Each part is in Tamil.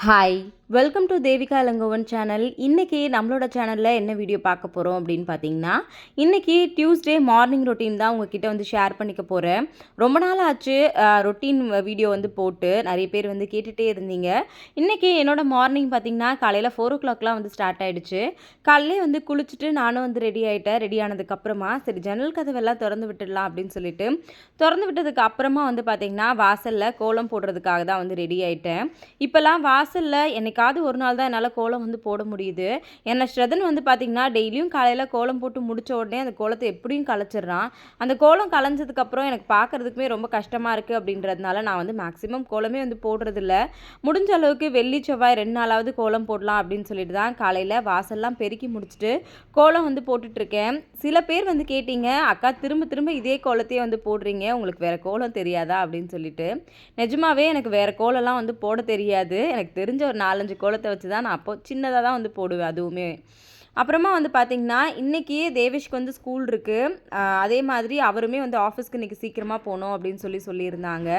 Hi. Welcome to Devika Ilangovan channel இன்றைக்கி நம்மளோட சேனலில் என்ன வீடியோ பார்க்க போகிறோம் அப்படின்னு பார்த்தீங்கன்னா இன்றைக்கி டியூஸ்டே மார்னிங் ரொட்டீன் தான் உங்ககிட்ட வந்து ஷேர் பண்ணிக்க போகிறேன் ரொம்ப நாள் ஆச்சு ரொட்டீன் வீடியோ வந்து போட்டு நிறைய பேர் வந்து கேட்டுகிட்டே இருந்தீங்க. இன்றைக்கி என்னோட மார்னிங் பார்த்தீங்கன்னா காலையில் ஃபோர் ஓ கிளாக்லாம் வந்து ஸ்டார்ட் ஆகிடுச்சு காலையிலே வந்து குளிச்சுட்டு நானும் வந்து ரெடி ஆகிட்டேன் ரெடி ஆனதுக்கப்புறமா சரி ஜன்னல் கதவெல்லாம் திறந்து விட்டுடலாம் அப்படின்னு சொல்லிட்டு திறந்து விட்டதுக்கு அப்புறமா வந்து பார்த்திங்கன்னா வாசலில் கோலம் போடுறதுக்காக தான் வந்து ரெடி ஆகிட்டேன் இப்போல்லாம் வாசலில் என்னைக்காவது ஒரு நாள் தான் என்னால் கோலம் வந்து போட முடியுது. என்ன ஸ்ரதன் வந்து பார்த்திங்கன்னா டெய்லியும் காலையில் கோலம் போட்டு முடிச்ச உடனே அந்த கோலத்தை எப்படியும் கலைச்சிட்றான். அந்த கோலம் கலைஞ்சதுக்கப்புறம் எனக்கு பார்க்குறதுக்குமே ரொம்ப கஷ்டமாக இருக்குது அப்படின்றதுனால நான் வந்து மேக்ஸிமம் கோலமே வந்து போடுறதில்ல. முடிஞ்ச அளவுக்கு வெள்ளி செவ்வாய் ரெண்டு நாளாவது கோலம் போடலாம் அப்படின்னு சொல்லிட்டு தான் காலையில் வாசல்லாம் பெருக்கி முடிச்சுட்டு கோலம் வந்து போட்டுட்ருக்கேன். சில பேர் வந்து கேட்டீங்க அக்கா திரும்ப திரும்ப இதே கோலத்தையே வந்து போடுறீங்க. உங்களுக்கு வேறு கோலம் தெரியாதா? அப்படின்னு சொல்லிட்டு. நிஜமாவே எனக்கு வேறு கோலம்லாம் வந்து போட தெரியாது. எனக்கு தெரிஞ்ச ஒரு நாலஞ்சு கோலத்தை வச்சு தான் நான் அப்போ சின்னதாக தான் வந்து போடுவேன் அதுவுமே. அப்புறமா வந்து பார்த்திங்கன்னா இன்றைக்கி தேவேஷ்க்கு வந்து ஸ்கூல் இருக்குது அதே மாதிரி அவருமே வந்து ஆஃபீஸ்க்கு இன்றைக்கி சீக்கிரமாக போகணும் அப்படின்னு சொல்லி சொல்லியிருந்தாங்க.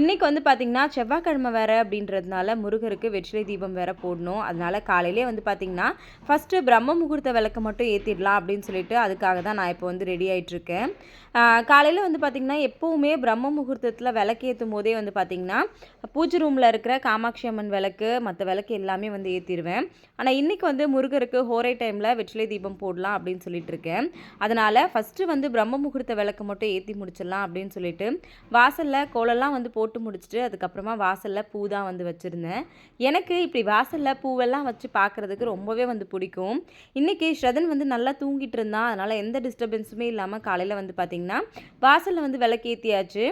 இன்றைக்கி வந்து பார்த்திங்கன்னா செவ்வாய்க்கிழமை வேறு அப்படின்றதுனால முருகருக்கு வெற்றிலை தீபம் வேறு போடணும். அதனால் காலையிலே வந்து பார்த்திங்கன்னா ஃபஸ்ட்டு பிரம்ம முகூர்த்த விளக்கு மட்டும் ஏற்றிடலாம் அப்படின்னு சொல்லிட்டு அதுக்காக தான் நான் இப்போ வந்து ரெடி ஆகிட்டுருக்கேன் காலையில் வந்து பார்த்திங்கன்னா எப்போவுமே பிரம்ம முகூர்த்தத்தில் விளக்கு ஏற்றும் போதே வந்து பார்த்திங்கன்னா பூஜை ரூமில் இருக்கிற காமாட்சி அம்மன் விளக்கு மற்ற விளக்கு எல்லாமே வந்து ஏற்றிடுவேன் ஆனால் இன்றைக்கி வந்து முருகருக்கு ஹோரை டைமில் வெற்றிலை தீபம் போடலாம் அப்படின்னு சொல்லிட்டு இருக்கேன் அதனால் ஃபஸ்ட்டு வந்து பிரம்ம முகூர்த்த விளக்கு மட்டும் ஏற்றி முடிச்சிடலாம் அப்படின்னு சொல்லிட்டு வாசலில் கோலெல்லாம் வந்து போட்டு முடிச்சுட்டு அதுக்கப்புறமா வாசலில் பூ தான் வந்து வச்சுருந்தேன். எனக்கு இப்படி வாசலில் பூவெல்லாம் வச்சு பார்க்குறதுக்கு ரொம்பவே வந்து பிடிக்கும். இன்றைக்கி ஸ்ரதன் வந்து நல்லா தூங்கிட்டு இருந்தான். அதனால் எந்த டிஸ்டர்பன்ஸுமே இல்லாமல் காலையில் வந்து பார்த்திங்கன்னா வாசலில் வந்து விளக்கேற்றியாச்சு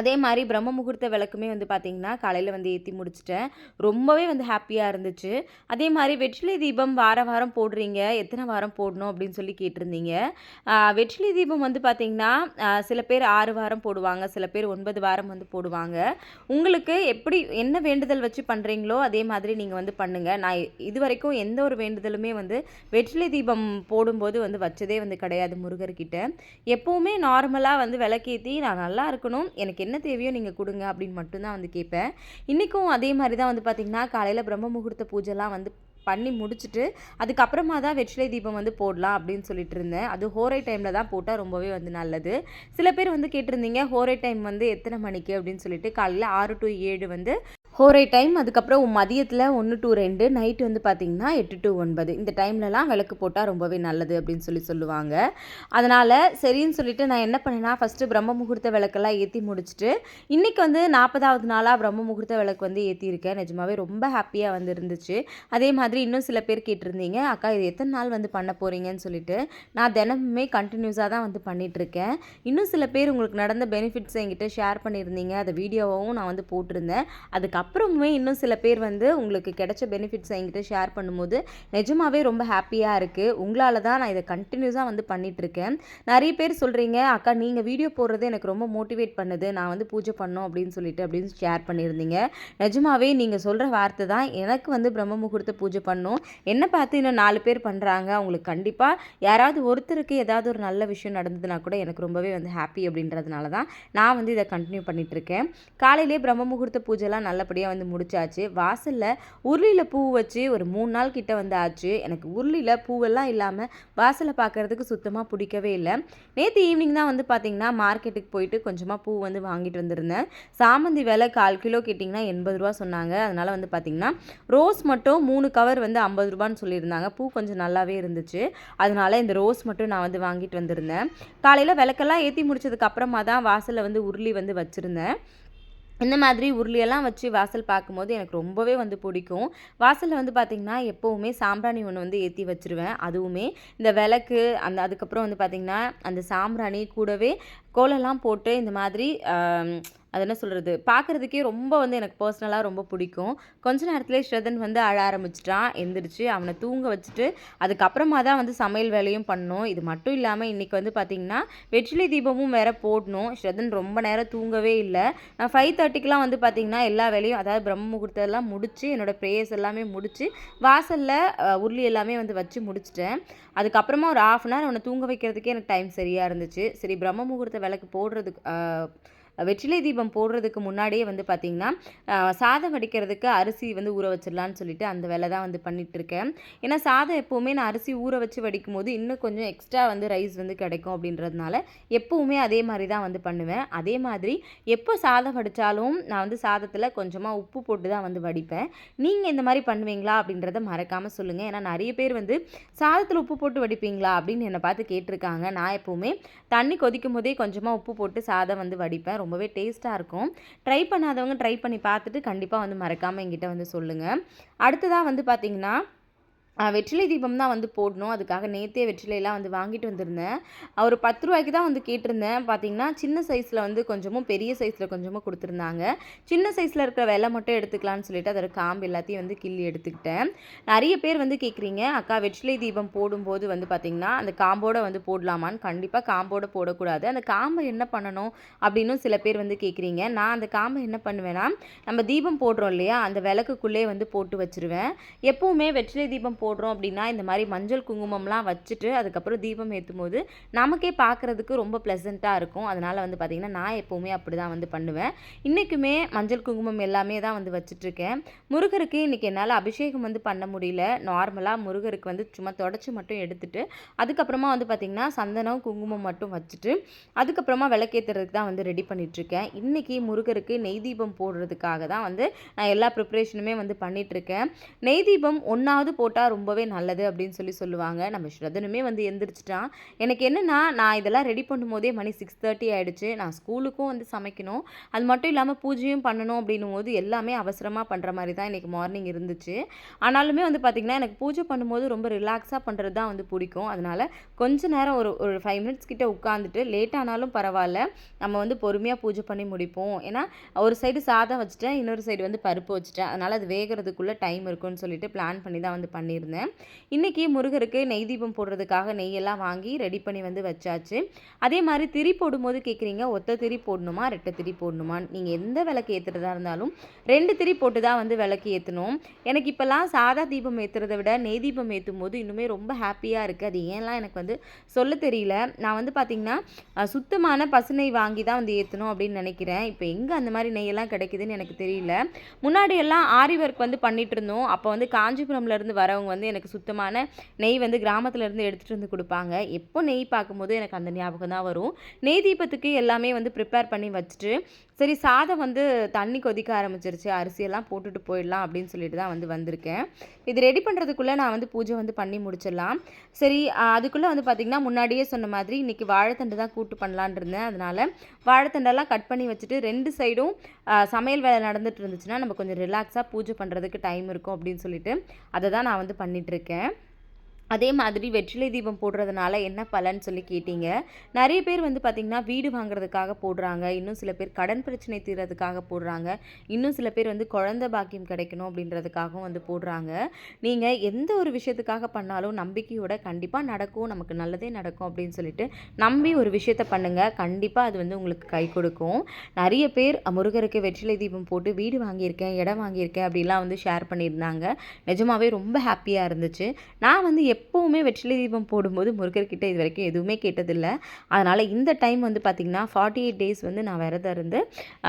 அதே மாதிரி பிரம்ம முகூர்த்த விளக்குமே வந்து பார்த்திங்கன்னா காலையில் வந்து ஏற்றி முடிச்சிட்டேன். ரொம்பவே வந்து ஹாப்பியாக இருந்துச்சு. அதே மாதிரி வெற்றிலை தீபம் வார வாரம் போடுறீங்க. எத்தனை வாரம் போடணும் அப்படின்னு சொல்லி கேட்டிருந்தீங்க. வெற்றிலை தீபம் வந்து பார்த்திங்கன்னா சில பேர் ஆறு வாரம் போடுவாங்க சில பேர் ஒன்பது வாரம் வந்து போடுவாங்க. உங்களுக்கு எப்படி என்ன வேண்டுதல் வச்சு பண்ணுறீங்களோ அதே மாதிரி நீங்கள் வந்து பண்ணுங்கள் நான் இது வரைக்கும் எந்த ஒரு வேண்டுதலுமே வந்து வெற்றிலை தீபம் போடும்போது வந்து வச்சதே வந்து கிடையாது முருகர்கிட்ட. எப்போவுமே நார்மலாக வந்து விளக்கேற்றி நான் நல்லா இருக்கணும். எனக்கு என்ன தேவையோ நீங்கள் கொடுங்க அப்படின்னு மட்டும்தான் வந்து கேட்பேன். இன்றைக்கும் அதே மாதிரி தான் வந்து பார்த்திங்கன்னா காலையில் பிரம்ம முகூர்த்த பூஜைலாம் வந்து பண்ணி முடிச்சுட்டு அதுக்கப்புறமா தான் வெற்றிலை தீபம் வந்து போடலாம் அப்படின்னு சொல்லிட்டு இருந்தேன். அது ஹோரை டைமில் தான் போட்டால் ரொம்பவே வந்து நல்லது. சில பேர் வந்து கேட்டிருந்தீங்க ஹோரை டைம் வந்து எத்தனை மணிக்கு அப்படின்னு சொல்லிட்டு காலையில் ஆறு டு ஏழு வந்து ஹோரை டைம் அதுக்கப்புறம் மதியத்தில் ஒன்று டு ரெண்டு நைட்டு வந்து பார்த்திங்கன்னா எட்டு டு ஒன்பது. இந்த டைம்லலாம் விளக்கு போட்டால் ரொம்பவே நல்லது அப்படின்னு சொல்லி சொல்லுவாங்க. அதனால் சரின்னு சொல்லிட்டு நான் என்ன பண்ணேன்னா ஃபஸ்ட்டு பிரம்ம முகூர்த்த விளக்கெல்லாம் ஏற்றி முடிச்சுட்டு இன்றைக்கி வந்து நாற்பதாவது நாளாக பிரம்ம முகூர்த்த விளக்கு வந்து ஏற்றியிருக்கேன் நிஜமாவே ரொம்ப ஹாப்பியாக வந்து இருந்துச்சு. அதே மாதிரி இன்னும் சில பேர் கேட்டிருந்தீங்க அக்கா இது எத்தனை நாள் வந்து பண்ண போகிறீங்கன்னு சொல்லிட்டு? நான் தினமுமே கண்டினியூஸாக தான் வந்து பண்ணிகிட்ருக்கேன் இன்னும் சில பேர் உங்களுக்கு நடந்த பெனிஃபிட்ஸ் என்கிட்ட ஷேர் பண்ணியிருந்தீங்க. அதை வீடியோவும் நான் வந்து போட்டிருந்தேன். அதுக்கு அப்புறமே இன்னும் சில பேர் வந்து உங்களுக்கு கிடைச்ச பெனிஃபிட்ஸ் என்கிட்ட ஷேர் பண்ணும்போது நிஜமாவே ரொம்ப ஹாப்பியாக இருக்குது உங்களால் தான் நான் இதை கண்டினியூஸாக வந்து பண்ணிகிட்ருக்கேன் நிறைய பேர் சொல்கிறீங்க அக்கா நீங்கள் வீடியோ போடுறது எனக்கு ரொம்ப மோட்டிவேட் பண்ணுது. நான் வந்து பூஜை பண்ணோம் அப்படின்னு சொல்லிட்டு அப்படின்னு ஷேர் பண்ணியிருந்தீங்க. நிஜமாவே நீங்கள் சொல்கிற வார்த்தை தான் எனக்கு வந்து பிரம்ம முகூர்த்த பூஜை பண்ணும். என்னை பார்த்து இன்னும் நாலு பேர் பண்ணுறாங்க அவங்களுக்கு கண்டிப்பாக யாராவது ஒருத்தருக்கு ஏதாவது ஒரு நல்ல விஷயம் நடந்ததுன்னா கூட எனக்கு ரொம்பவே வந்து ஹாப்பி அப்படின்றதுனால தான் நான் வந்து இதை கண்டினியூ பண்ணிகிட்ருக்கேன் காலையிலே பிரம்ம முகூர்த்த பூஜைலாம் நல்லபடி அப்படியே வந்து முடிச்சாச்சு. வாசலில் உருளியில் பூ வச்சு ஒரு மூணு நாள் கிட்ட வந்து ஆச்சு. எனக்கு உருளியில் பூவெல்லாம் இல்லாமல் வாசலை பார்க்குறதுக்கு சுத்தமாக பிடிக்கவே இல்லை. நேற்று ஈவினிங் தான் வந்து பார்த்திங்கன்னா மார்க்கெட்டுக்கு போயிட்டு கொஞ்சமாக பூ வந்து வாங்கிட்டு வந்திருந்தேன். சாமந்தி விலை கால் கிலோ கேட்டிங்கன்னா எண்பது ரூபா சொன்னாங்க. அதனால் வந்து பார்த்திங்கன்னா ரோஸ் மட்டும் மூணு கவர் வந்து ஐம்பது ரூபான்னு சொல்லியிருந்தாங்க. பூ கொஞ்சம் நல்லாவே இருந்துச்சு. அதனால் இந்த ரோஸ் மட்டும் நான் வந்து வாங்கிட்டு வந்திருந்தேன். காலையில் விளக்கெல்லாம் ஏற்றி முடிச்சதுக்கு அப்புறமா தான் வாசலில் வந்து உருளி வந்து வச்சுருந்தேன். இந்த மாதிரி உருளியெல்லாம் வச்சு வாசல் பார்க்கும்போது எனக்கு ரொம்பவே வந்து பிடிக்கும். வாசலில் வந்து பார்த்திங்கன்னா எப்போவுமே சாம்பிராணி ஒன்று வந்து ஏற்றி வச்சுருவேன். அதுவுமே இந்த விளக்கு அந்த அதுக்கப்புறம் வந்து பார்த்திங்கன்னா அந்த சாம்பிராணி கூடவே கோலம்லாம் போட்டு இந்த மாதிரி அது என்ன சொல்கிறது பார்க்குறதுக்கே ரொம்ப வந்து எனக்கு பர்சனலாக ரொம்ப பிடிக்கும். கொஞ்ச நேரத்துலேயே ஸ்ரதன் வந்து அழ ஆரம்பிச்சிட்டான் எந்திரிச்சு அவனை தூங்க வச்சுட்டு அதுக்கப்புறமா தான் வந்து சமையல் வேலையும் பண்ணோம் இது மட்டும் இல்லாமல் இன்றைக்கி வந்து பார்த்திங்கன்னா வெற்றிலை தீபமும் வேறு போடணும். ஸ்ரதன் ரொம்ப நேரம் தூங்கவே இல்லை. நான் ஃபைவ் தேர்ட்டிக்கெலாம் வந்து பார்த்திங்கன்னா எல்லா வேலையும் அதாவது பிரம்ம முகூர்த்தெல்லாம் முடித்து என்னோடய ப்ரேயர்ஸ் எல்லாமே முடித்து வாசலில் உருளி எல்லாமே வந்து வச்சு முடிச்சிட்டேன். அதுக்கப்புறமா ஒரு ஆஃப் அன் ஹவர் அவனை தூங்க வைக்கிறதுக்கே எனக்கு டைம் சரியாக இருந்துச்சு. சரி பிரம்ம முகூர்த்த விளக்கு போடுறதுக்கு வெற்றிலை தீபம் போடுறதுக்கு முன்னாடியே வந்து பார்த்திங்கன்னா சாதம் வடிக்கிறதுக்கு அரிசி வந்து ஊற வச்சிடலான்னு சொல்லிட்டு அந்த வேலை தான் வந்து பண்ணிகிட்ருக்கேன் ஏன்னா சாதம் எப்போவுமே நான் அரிசி ஊற வச்சு வடிக்கும் போது இன்னும் கொஞ்சம் எக்ஸ்ட்ரா வந்து ரைஸ் வந்து கிடைக்கும் அப்படின்றதுனால எப்போவுமே அதே மாதிரி தான் வந்து பண்ணுவேன். அதே மாதிரி எப்போ சாதம் வடித்தாலும் நான் வந்து சாதத்தில் கொஞ்சமாக உப்பு போட்டு தான் வந்து வடிப்பேன். நீங்கள் இந்த மாதிரி பண்ணுவீங்களா அப்படின்றத மறக்காமல் சொல்லுங்கள் ஏன்னா நிறைய பேர் வந்து சாதத்தில் உப்பு போட்டு வடிப்பீங்களா அப்படின்னு என்னை பார்த்து கேட்டிருக்காங்க. நான் எப்போவுமே தண்ணி கொதிக்கும் போதே கொஞ்சமாக உப்பு போட்டு சாதம் வந்து வடிப்பேன். ரொம்பவே டேஸ்ட்டாக இருக்கும். ட்ரை பண்ணாதவங்க ட்ரை பண்ணி பார்த்துட்டு கண்டிப்பாக வந்து மறக்காமல் எங்கிட்ட வந்து சொல்லுங்கள் அடுத்ததாக வந்து பார்த்திங்கன்னா வெற்றிலை தீபம் தான் வந்து போடணும். அதுக்காக நேற்றே வெற்றிலையெல்லாம் வந்து வாங்கிட்டு வந்திருந்தேன். ஒரு பத்து ரூபாய்க்கு தான் வந்து கேட்டிருந்தேன். பார்த்தீங்கன்னா சின்ன சைஸில் வந்து கொஞ்சமும் பெரிய சைஸில் கொஞ்சமும் கொடுத்துருந்தாங்க. சின்ன சைஸில் இருக்கிற வெலை மட்டும் எடுத்துக்கலான்னு சொல்லிட்டு அதோட காம்பு எல்லாத்தையும் வந்து கிள்ளி எடுத்துக்கிட்டேன். நிறைய பேர் வந்து கேட்குறீங்க அக்கா வெற்றிலை தீபம் போடும்போது வந்து பார்த்திங்கன்னா அந்த காம்போட வந்து போடலாமான்னு? கண்டிப்பாக காம்போடு போடக்கூடாது. அந்த காம்பை என்ன பண்ணணும் அப்படின்னு சில பேர் வந்து கேட்குறீங்க நான் அந்த காம்பை என்ன பண்ணுவேன்னா நம்ம தீபம் போடுறோம் இல்லையா அந்த விளக்குக்குள்ளே வந்து போட்டு வச்சுருவேன். எப்போவுமே வெற்றிலை தீபம் போடுறோம் அப்படின்னா இந்த மாதிரி மஞ்சள் குங்குமம்லாம் வச்சுட்டு அதுக்கப்புறம் தீபம் ஏற்றும் போது நமக்கே பார்க்குறதுக்கு ரொம்ப ப்ளசண்ட்டாக இருக்கும். அதனால் வந்து பார்த்திங்கன்னா நான் எப்போவுமே அப்படி தான் வந்து பண்ணுவேன். இன்றைக்குமே மஞ்சள் குங்குமம் எல்லாமே தான் வந்து வச்சுட்ருக்கேன் முருகருக்கு இன்றைக்கி என்னால் அபிஷேகம் வந்து பண்ண முடியல. நார்மலாக முருகருக்கு வந்து சும்மா தொடச்சி மட்டும் எடுத்துகிட்டு அதுக்கப்புறமா வந்து பார்த்திங்கன்னா சந்தனம் குங்குமம் மட்டும் வச்சுட்டு அதுக்கப்புறமா விளக்கேற்றுறதுக்கு தான் வந்து ரெடி பண்ணிகிட்ருக்கேன் இன்றைக்கி முருகருக்கு நெய் தீபம் போடுறதுக்காக தான் வந்து நான் எல்லா ப்ரிப்ரேஷனுமே வந்து பண்ணிகிட்ருக்கேன் நெய் தீபம் ஒன்றாவது போட்டால் ரொம்பவே நல்லது அப்படின்னு சொல்லி சொல்லுவாங்க. நம்ம ஸ்ரதனுமே வந்து எந்திரிச்சிட்டான். எனக்கு என்னென்னா நான் இதெல்லாம் ரெடி பண்ணும்போதே மணி சிக்ஸ் தேர்ட்டி ஆகிடுச்சு நான் ஸ்கூலுக்கும் வந்து சமைக்கணும். அது மட்டும் இல்லாமல் பூஜையும் பண்ணணும் அப்படின்னும் போது எல்லாமே அவசரமாக பண்ணுற மாதிரி தான் இன்றைக்கி மார்னிங் இருந்துச்சு. ஆனாலுமே வந்து பார்த்திங்கன்னா எனக்கு பூஜை பண்ணும்போது ரொம்ப ரிலாக்ஸாக பண்ணுறது தான் வந்து பிடிக்கும். அதனால் கொஞ்ச நேரம் ஒரு ஒரு ஃபைவ் மினிட்ஸ் கிட்டே உட்காந்துட்டு லேட் ஆனாலும் பரவாயில்ல. நம்ம வந்து பொறுமையாக பூஜை பண்ணி முடிப்போம். ஏன்னா ஒரு சைடு சாதம் வச்சுட்டேன் இன்னொரு சைடு வந்து பருப்பு வச்சுட்டேன். அதனால் அது வேகிறதுக்குள்ளே டைம் இருக்கும்னு சொல்லிட்டு பிளான் பண்ணி தான் வந்து பண்ணியிருந்தேன் பண்ணியிருந்தேன் இன்றைக்கி முருகருக்கு நெய் தீபம் போடுறதுக்காக நெய்யெல்லாம் வாங்கி ரெடி பண்ணி வந்து வச்சாச்சு. அதே மாதிரி திரி போடும்போது கேட்குறீங்க ஒத்த திரி போடணுமா ரெட்டை திரி போடணுமா நீங்கள் எந்த விளக்கு ஏற்றுறதா இருந்தாலும் ரெண்டு திரி போட்டு தான் வந்து விளக்கு ஏற்றணும் எனக்கு இப்போல்லாம் சாதா தீபம் ஏற்றுறதை விட நெய் தீபம் ஏற்றும் போது இன்னுமே ரொம்ப ஹாப்பியாக இருக்குது அது ஏன்லாம் எனக்கு வந்து சொல்ல தெரியல. நான் வந்து பார்த்திங்கன்னா சுத்தமான பசுநெய் வாங்கி தான் வந்து ஏற்றணும் அப்படின்னு நினைக்கிறேன். இப்போ எங்கே அந்த மாதிரி நெய்யெல்லாம் கிடைக்குதுன்னு எனக்கு தெரியல. முன்னாடியெல்லாம் ஆரி ஒர்க் வந்து பண்ணிகிட்டு இருந்தோம். அப்போ வந்து காஞ்சிபுரம்லேருந்து வரவங்க வந்து எனக்கு சுத்தமான நெய் வந்து கிராமத்துலேருந்து எடுத்துகிட்டு வந்து கொடுப்பாங்க. எப்போ நெய் பார்க்கும்போது எனக்கு அந்த ஞாபகம் தான் வரும். நெய் தீபத்துக்கு எல்லாமே வந்து ப்ரிப்பேர் பண்ணி வச்சுட்டு சரி சாதம் வந்து தண்ணி கொதிக்க ஆரம்பிச்சிருச்சு அரிசியெல்லாம் போட்டுட்டு போயிடலாம் அப்படின்னு சொல்லிட்டு தான் வந்து வந்திருக்கேன். இது ரெடி பண்ணுறதுக்குள்ளே நான் வந்து பூஜை வந்து பண்ணி முடிச்சிடலாம். சரி அதுக்குள்ளே வந்து பார்த்திங்கன்னா முன்னாடியே சொன்ன மாதிரி இன்றைக்கி வாழைத்தண்டு தான் கூட்டு பண்ணலான் இருந்தேன். அதனால் வாழைத்தண்டெல்லாம் கட் பண்ணி வச்சுட்டு ரெண்டு சைடும் சமையல் வேலை நடந்துட்டு இருந்துச்சுன்னா நம்ம கொஞ்சம் ரிலாக்ஸாக பூஜை பண்ணுறதுக்கு டைம் இருக்கும் அப்படின்னு சொல்லிட்டு அதை தான் நான் வந்து பண்ணிகிட்ருக்கேன் அதே மாதிரி வெற்றிலை தீபம் போடுறதுனால என்ன பலன் சொல்லி கேட்டீங்க. நிறைய பேர் வந்து பார்த்திங்கன்னா வீடு வாங்குறதுக்காக போடுறாங்க. இன்னும் சில பேர் கடன் பிரச்சனை தீர்றதுக்காக போடுறாங்க. இன்னும் சில பேர் வந்து குழந்த பாக்கியம் கிடைக்கணும் அப்படின்றதுக்காகவும் வந்து போடுறாங்க. நீங்கள் எந்த ஒரு விஷயத்துக்காக பண்ணாலும் நம்பிக்கையோட கண்டிப்பாக நடக்கும். நமக்கு நல்லதே நடக்கும் அப்படின்னு சொல்லிட்டு நம்பி ஒரு விஷயத்த பண்ணுங்கள் கண்டிப்பாக அது வந்து உங்களுக்கு கை கொடுக்கும். நிறைய பேர் முருகருக்கு வெற்றிலை தீபம் போட்டு வீடு வாங்கியிருக்கேன் இடம் வாங்கியிருக்கேன் அப்படிலாம் வந்து ஷேர் பண்ணியிருந்தாங்க. நிஜமாவே ரொம்ப ஹாப்பியாக இருந்துச்சு. நான் வந்து எப்போவுமே வெற்றிலை தீபம் போடும்போது முருகர்கிட்ட இது வரைக்கும் எதுவுமே கேட்டதில்லை. அதனால் இந்த டைம் வந்து பார்த்திங்கன்னா ஃபார்ட்டி எயிட் டேஸ் வந்து நான் விரதம் இருந்து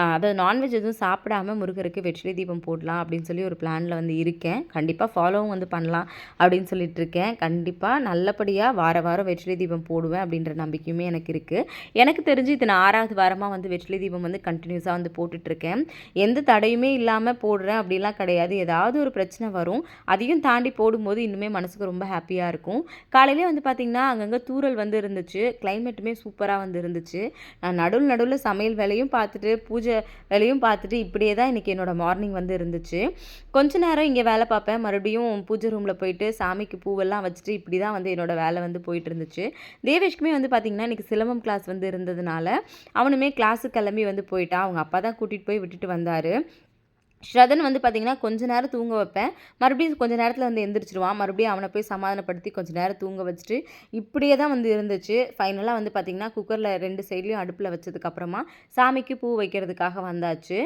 அதாவது நான்வெஜ் எதுவும் சாப்பிடாமல் முருகருக்கு வெற்றிலை தீபம் போடலாம் அப்படின்னு சொல்லி ஒரு பிளானில் வந்து இருக்கேன். கண்டிப்பாக ஃபாலோவும் வந்து பண்ணலாம் அப்படின்னு சொல்லிட்டு இருக்கேன். கண்டிப்பாக நல்லபடியாக வார வாரம் வெற்றிலை தீபம் போடுவேன் அப்படின்ற நம்பிக்கையுமே எனக்கு இருக்குது எனக்கு தெரிஞ்சு இது நான் ஆறாவது வாரமாக வந்து வெற்றிலை தீபம் வந்து கண்டினியூஸாக வந்து போட்டுட்ருக்கேன் எந்த தடையுமே இல்லாமல் போடுறேன் அப்படிலாம் கிடையாது. ஏதாவது ஒரு பிரச்சனை வரும். அதையும் தாண்டி போடும்போது இன்னுமே மனசுக்கு ரொம்ப ஹாப்பி ஹாப்பியாக இருக்கும். காலையிலே வந்து பார்த்திங்கன்னா அங்கங்கே தூரல் வந்து இருந்துச்சு. கிளைமேட்டுமே சூப்பராக வந்து இருந்துச்சு. நான் நடுவில் நடுவில் சமையல் வேலையும் பார்த்துட்டு பூஜை வேலையும் பார்த்துட்டு இப்படியே தான் இன்றைக்கி என்னோடய மார்னிங் வந்து இருந்துச்சு. கொஞ்ச நேரம் இங்கே வேலை பார்ப்பேன். மறுபடியும் பூஜை ரூமில் போயிட்டு சாமிக்கு பூவெல்லாம் வச்சுட்டு இப்படி தான் வந்து என்னோடய வேலை வந்து போயிட்டு இருந்துச்சு. தேவேஷ்க்குமே வந்து பார்த்திங்கன்னா இன்றைக்கி சிலம்பம் கிளாஸ் வந்து இருந்ததுனால அவனுமே கிளாஸுக்கு கிளம்பி வந்து போயிட்டான் அவங்க அப்பா தான் கூட்டிகிட்டு போய் விட்டுட்டு வந்தார். ஸ்ரதன் வந்து பார்த்திங்கன்னா கொஞ்ச நேரம் தூங்க வைப்பேன். மறுபடியும் கொஞ்ச நேரத்தில் வந்து எந்திரிச்சிருவான் மறுபடியும் அவனை போய் சமாதானப்படுத்தி கொஞ்ச நேரம் தூங்க வச்சுட்டு இப்படியே தான் வந்து இருந்துச்சு. ஃபைனலாக வந்து பார்த்திங்கன்னா குக்கரில் ரெண்டு சைட்லேயும் அடுப்பில் வச்சதுக்கப்புறமா சாமிக்கு பூ வைக்கிறதுக்காக வந்தாச்சு.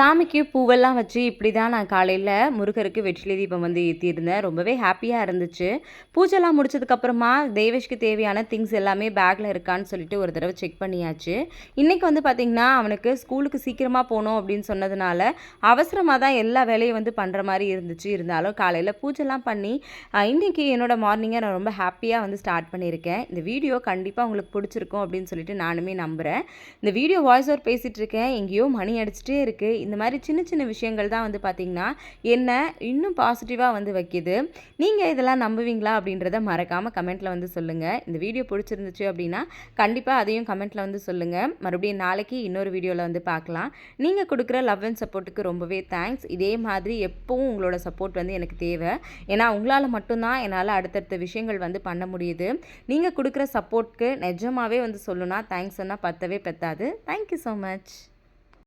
சாமிக்கு பூவெல்லாம் வச்சு இப்படி தான் நான் காலையில் முருகருக்கு வெற்றிலை தீபம் வந்து ஏற்றியிருந்தேன் ரொம்பவே ஹாப்பியாக இருந்துச்சு. பூஜைலாம் முடிச்சதுக்கப்புறமா தேவேஷ்க்கு தேவையான திங்ஸ் எல்லாமே பேக்கில் இருக்கான்னு சொல்லிட்டு ஒரு தடவை செக் பண்ணியாச்சு. இன்றைக்கி வந்து பார்த்திங்கன்னா அவனுக்கு ஸ்கூலுக்கு சீக்கிரமாக போகணும் அப்படின்னு சொன்னதுனால அவசரமாக தான் எல்லா வேலையும் வந்து பண்ணுற மாதிரி இருந்துச்சு. இருந்தாலும் காலையில் பூஜைலாம் பண்ணி இன்றைக்கி என்னோடய என்னோட மார்னிங்கை நான் ரொம்ப ஹாப்பியாக வந்து ஸ்டார்ட் பண்ணியிருக்கேன். இந்த வீடியோ கண்டிப்பாக உங்களுக்கு பிடிச்சிருக்கும் அப்படின்னு சொல்லிட்டு நானுமே நம்புகிறேன் இந்த வீடியோ வாய்ஸ் ஓவர் பேசிகிட்டு இருக்கேன். எங்கேயோ மணி அடிச்சிட்டே இருக்குது இந்த மாதிரி சின்ன சின்ன விஷயங்கள் தான் வந்து பார்த்திங்கன்னா என்ன இன்னும் பாசிட்டிவாக வந்து வைக்கிது. நீங்கள் இதெல்லாம் நம்புவீங்களா அப்படின்றத மறக்காமல் கமெண்ட்டில் வந்து சொல்லுங்கள் இந்த வீடியோ பிடிச்சிருந்துச்சு அப்படின்னா கண்டிப்பாக அதையும் கமெண்ட்டில் வந்து சொல்லுங்கள் மறுபடியும் நாளைக்கு இன்னொரு வீடியோவில் வந்து பார்க்கலாம் நீங்கள் கொடுக்குற லவ் அண்ட் சப்போர்ட்டுக்கு ரொம்பவே தேங்க்ஸ் இதே மாதிரி எப்பவும் உங்களோட சப்போர்ட் வந்து எனக்கு தேவை. ஏன்னா உங்களால் மட்டும்தான் என்னால் அடுத்தடுத்த விஷயங்கள் வந்து பண்ண முடியுது. நீங்கள் கொடுக்குற சப்போர்ட்க்கு நிஜமாகவே வந்து சொல்லணும்னா தேங்க்ஸ் சொன்னால் பத்தவே பத்தாது. Thank you so much